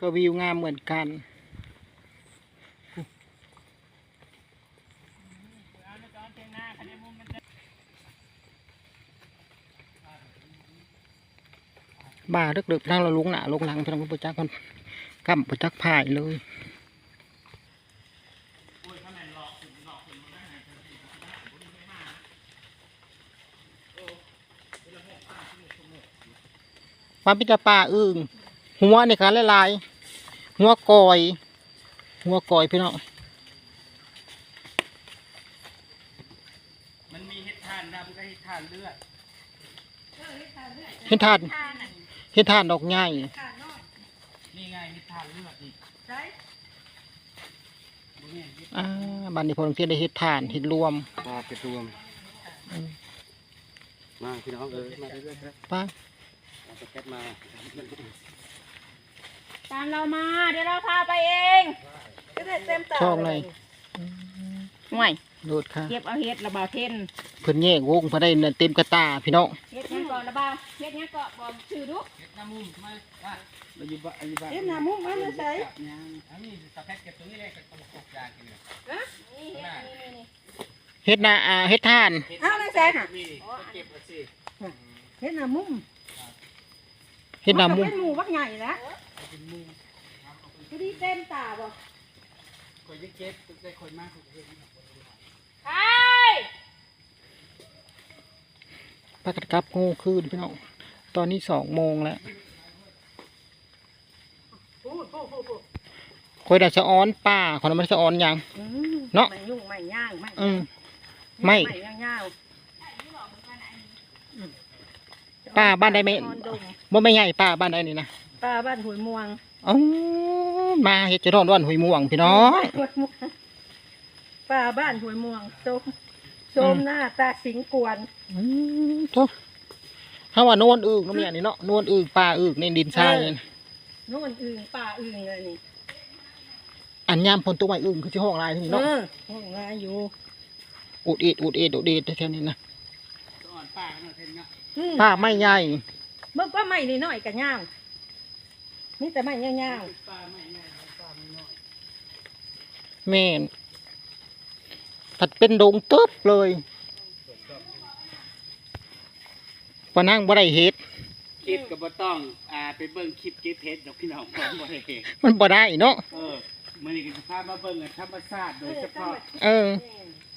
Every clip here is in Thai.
ก็วิวงามเหมือนกัน บ่าดึกๆนั่งเราลุงหนาลุงหลังพี่น้องประจักษ์มันกำประจักษ์พายเลยความพิจาป่าอึ่งหัวนี่ค่ะลายๆ หัวกอย หัวกอยพี่น้องมันมีเห็ดทานดำกับเห็ดทานเลือดเห็นทานเห็นทานดอกใหญ่นี่ไงเห็ดทานเลือดนี่บ่แม่นเห็ดอ่าบันนี้พอลงเทียนได้เห็ดทานเห็ดรวมปลาเป็ดรวมอืมมาพี่น้องเอ้ยมาเรื่อยๆครับป้าเอาสเก็ตมา ตามเรามาเดี๋ยวเราพาไปเองก็ได้เต็มตาช่องเลยห่วยโดดค่ะเก็บเอาเฮ็ดระบาเทนเพิ่นแยกวงเพิ่นได้เต็มกระตาพี่น้องเฮ็ดยังก่อนระบาเฮ็ดยังก่อนบอกชื่อดูเห็ดน้ำมุมมาว่าเราอยู่บ้านอยู่บ้านเฮ็ดน้ำมุ้งมันใส่ยังอันนี้สเก็ตเก็บตรงนี้เลยกับตกตกยากินเลยฮะนี่เฮ็ดนี่นี่เห็ดนาอ่าเห็ดทานเอาเลยใส่ค่ะนี่ก็เก็บมาสิเห็นหน้ามุมเห็ดนามุมเป็นหมูบักใหญ่แล้ว เป็นมุมก็ดีเต็มตาบ่คอยจะเก็บได้คนมากคนเห็นไปปลากระกับงูคืนพี่น้องตอนนี้สองโมงแล้วพูดพูดพูดพูดคอยได้สะอ้อนป่าคนนั้นมันสะอ้อนหยัง อืมเนาะ ไม่ยุ่งไม่ย่างไม่อืม ไม่ ไม่ย่างย่างป้าบ้านใดไม่นอนดงบ่ไม่ใหญ่ป้าบ้านใดนี่นะ ป้าบ้านหุยม่วงอ๋อมาเฮ็ดจะร้อนร้อนหุยม่วงพี่น้องหุยม่วงป้าบ้านหุยม่วงโซมโซมหน้าตาสิงกวนอืมโธ่ถ้าว่าโนนอึ่งน้ำเนี่ยนี่เนาะโนนอึ่งป่าอึ่งในดินทรายนี่นะโน่นอึ่งป้าอึ่งเลยนี่อันยามพลตัวใหม่อึ่งคือที่ห้องลายที่นี่เอเนาะอห้องงานอยู่อุดเอ็ดอุดเอ็ดอุดเอ็ดแถวนี้นะอ่อนป้าเนาะเห็นเนาะอืมป้าไม่ใหญ่เมื่อก็ไม่นี่น้อยกับย่าง นี่แต่ไม่ย่างย่างป้าไม่ง่ายป้าไม่น้อยแม่นผัดเป็นดงตึ๊บเลยปะนั่งบ่ได้เฮ็ดคลิปก็บ่ต้อง อ่าไปเบิ่งคลิปเก็บเห็ดดอกพี่น้องของบ่ได้เห็นมันบ่ได้เนาะเออมื้อนี้ก็สิพามาเบิ่งอันธรรมชาติโดยเฉพาะเออ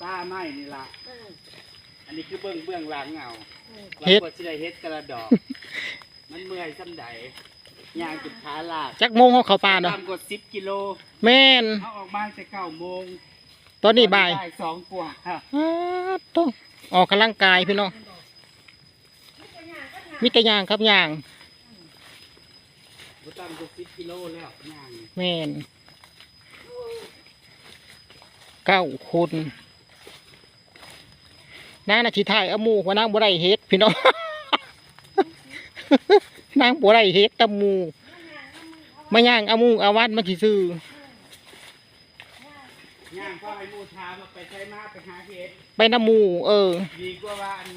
ป้าไม้นี่ล่ะเอออันนี้คือเบื้องเบื้องหลังเอาเฮ็ดเราก็สิได้เฮ็ดกระดอก มันเมื่อยซ้ำใด ย่างจุดขาลากจักโมงเขาเข้าป่าเนาะตามกด10กิโลแม่น เขาออกมาแต่9โมงตอนนี้บ่ายบ่าย2กว่าฮะอ้าวต้องออกกำลังกายพี่น้องมิตรยางครับยางบ่ตามกด10กิโลแล้วย่างแม่นเก้าคนนางนาทีไทายเอาหมูว่านางบ่ได้เฮ็ดพี่น้อง นางบ่ได้เฮ็ดตะมูมาย่างอามูอาวัดมาสิซื้อย่างก็ให้มู่ถามาไปใช้มาไปหาเฮ็ดไปน้ำมู เออ ดีกว่าว่าอัน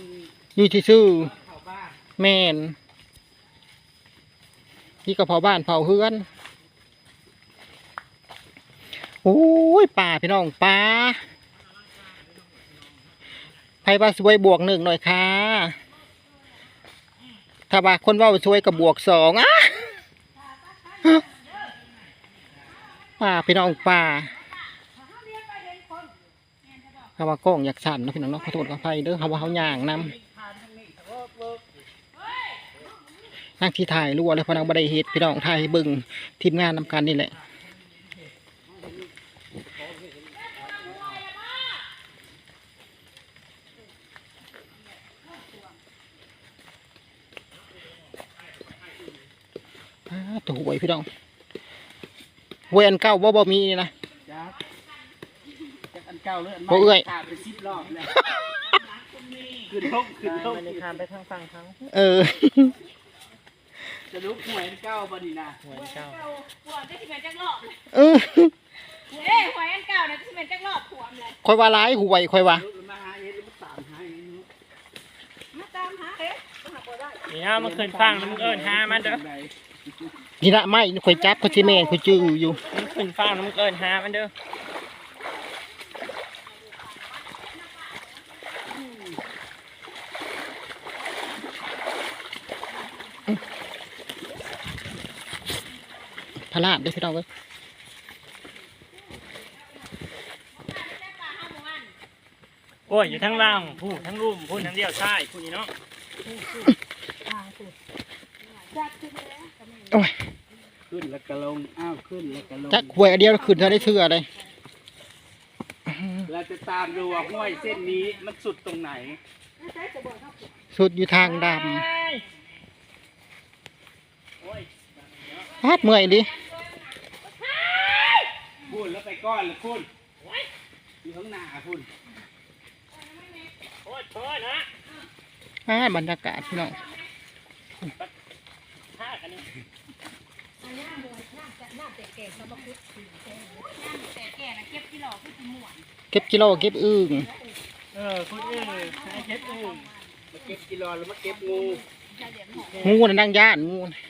อยู่ที่ซื้อเข้าบ้านแมนนี่ก็เผาบ้านเผาเฮือนโอ้ยป่าพี่น้องป่าไพ่ว่าสวยบวกหนึ่งหน่อยค่ะ ถ้าว่าคนว่าช่วยกับบวกสองอะป่าพี่น้องป่าถ้าว่ากล้องอยากสั่นนะพี่น้องเนาะขอโทษขออภัยเด้อเขาว่าเขาย่างนำนั่งที่ถ่ายรั่วเลยพนังบไดเฮ็ดพี่น้องถ่ายบึงทีมงานนำการนี่แหละ ตัวหวยพี่น้องหวยอันเก่าบ่บ่มีนี่นะจ้าจากอันเก่าหรืออันใหบ่เอื้อยขาดไป10รอบแล้วขึ้นลงขึ้นลงมันคามไปทางฝั่งเขาเออจะลุกหวยอันเก่าบ่นี่นะหัวจะสิเป็นจักรอบเลยเออเอ้ยหัวอันเก่าเนี่ยจะสิเป็นจักรอบถ่วมเลยคอยว่าร้ายหวยคอยว่าลุกมาหาเฮ็ดแล้วมาตามหาเฮ็ดเนาะมาตามหาเอ๊ะมาหาบ่ได้เดี๋ยวมันขึ้นฟังแล้วมึงเอิ้นหามันเด้อ นี่ละไม่ข่อยจับข่อยสิแม่นข่อยจื้ออยู่มันขึ้นฟ้าน้ำเกินหามันเด้อพลาดเด้อพี่น้องเอ้ยโอ้ยอยู่ทั้งล่างผู้ทั้งรุ่มผู้ทั้งเดียวใช่ผู้นี้เนาะ โอ้ยขึ้นแล้วก็ลง อ้าวขึ้นแล้วก็ลง จักหวยอันเดียวขึ้นจะได้เชื่อเลยเราจะตามดูว่าห้วยเส้นนี้มันสุดตรงไหน สุดอยู่ทางดโอ้ยำพาดเมื่อยดิพูดแล้วไปก้อนเลยคุณอยู่ข้างหน้าคุณโอ้ยโอ้ยนะพาดบรรยากาศพี่น้อง ท่ากันนี่แต่แก่นะเก็บที่หลอกคือสิม่วนเก็บกิโลเก็บอึ่งเออคุณเอ้ยให้เก็บเองมาเก็บกิโลแล้วมาเก็บงูงูน่ะนั่งย่านงูน่ะ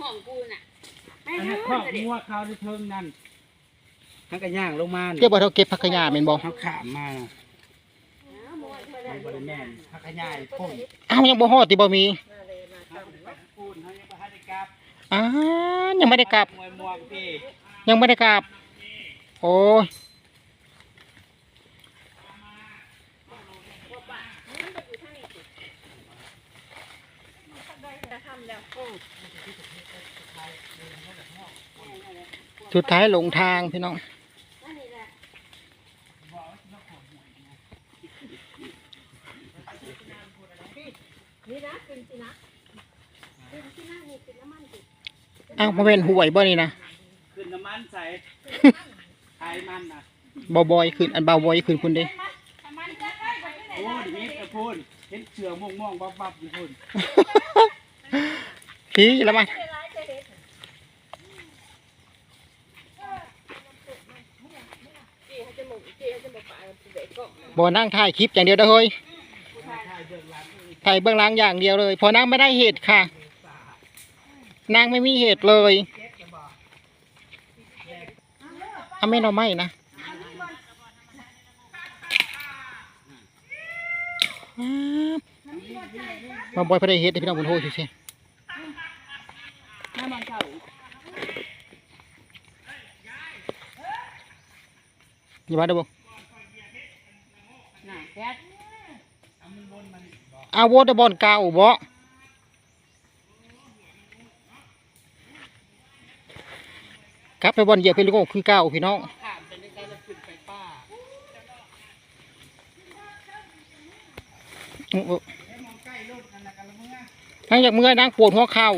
ห้องกูน่ะอันนั้นครอบงัวเขาที่เทิงนั่นทั้งกระย่างลงมาเก็บบ่เท่าเก็บผักกะยาแม่นบ่เขาขามมาน่ะ มันบริแมนพักขยายพ่นอ้าวยังบ่ฮอดติบ่มีปูนเขายังประทัดได้กลับอ้ายังไม่ได้กลับ มวยมวงพี่ยังไม่ได้กลับ โอ้ยสุดท้ายหลงทางพี่น้อง อ้าวมาเป็นหวยบ่นี่นะขึ้นน้ำมันใส่ไทยมันนะบอบอยขึ้นอันเบาบอยขึ้นคุณเด้พูนมิดกับพูนเห็นเสือม่วงม่วงๆบับบับๆอยู่พูนพี่แล้วมาบ่นั่งถ่ายคลิปอย่างเดียวเด้อเฮ้ย ถ่เบื้องหลังอย่างเดียวเลยพอนั่งไม่ได้เหตุค่ะ นางไม่มีเหตุเลยเอาไม่นเอาไม่นะมาบอยพอได้เหตุพี่น้องคุณโทษสิเช่น้ามันเก่าอย่าเด้อบ่น่ะแก๊สเอาวตบอลเก่าบ่ครับไปบอลเหยียบเป็นลูกโง่คือเก่าพี่น้องข้ามไปในการจะขึ้นไปป้าอื้อๆทั้งอยากเมื่อยนั่งปวดหัวเข่า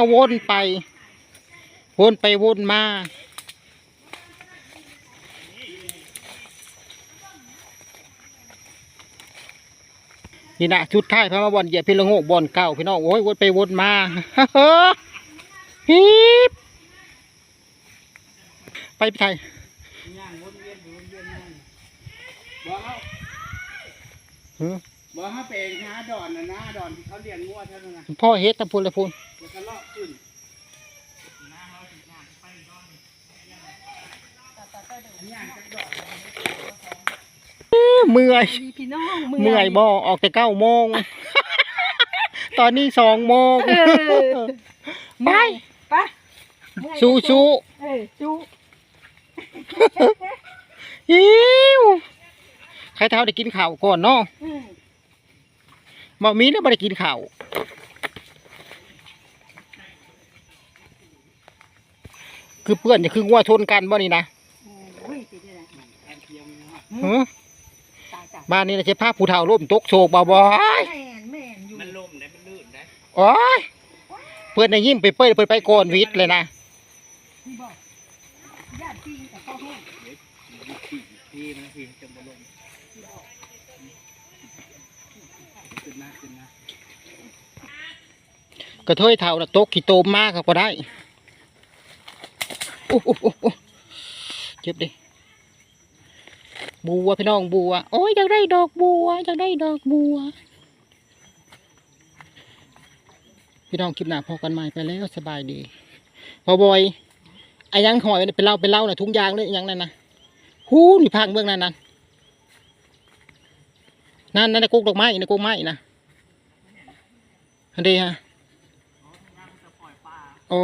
เฮาวนไป วนไปวนมา นี่นะชุดท้ายพระมาบอลเหยียบพิลงโงกบอลเก่าพี่น้องโอ้ยวนไปวนมาฮิปไปพี่ไทยย่างวนเวียนวนเวียนนั่นบอกเขาหือ บอกเขาไปหาดอนนะนะดอนที่เขาเลี้ยงงัวเท่านั้นนะพ่อเฮ็ดตะพูนตะพูนแล้วก็เลาะขึ้นเมื่อยดีพี่น้องเมื่อยบ่ออกแต่เก้าโมง ตอนนี้สองโมงเออไปไปสู้สู้เออสู้หิวใครเท้าได้กินข้าวก่อนเนาะ อืมบ่มีแล้วบ่ได้กินข้าวคือเพื่อนจะคืองัวชนกันบ่นี่นะโอ้ยสิได้ล่ะแอนเทียมนะฮะฮะตายจ้ะบ้านนี้นะเจ้าภาพผู้เฒ่าร่มตกโศกบ่บ่อยแม่นแม่นอยู่มันล่มได้มันลื่นได้โอ้ยเพื่อนได้ยิ้มไปเปิ้ลเพิ่นไปก่อนวิทย์เลยนะนี่บอกญาติพี่กับพ่อแห้งพี่พี่มันพี่จะมาลง กระเทยเท่าน่ะโต๊ะขี้โตมมากก็ได้โอ้โอ้โอ้โอ้เจ็บดิบัวพี่น้องบัว โอ้ยอยากได้ดอกบัวอยากได้ดอกบัว พี่น้องคลิปหน้าพอกันใหม่ไปแล้วสบายดี พอบอยไอ้ยังหอยเป็นเล่าเป็นเล่าน่ะทุงยางเลยอยังนั่นนะหูนี่พังเบื้องนั้นนั่นนั่นนั่นนะกุกดอกไม้นะกุกไม้นะ อันเดีฮะโอ้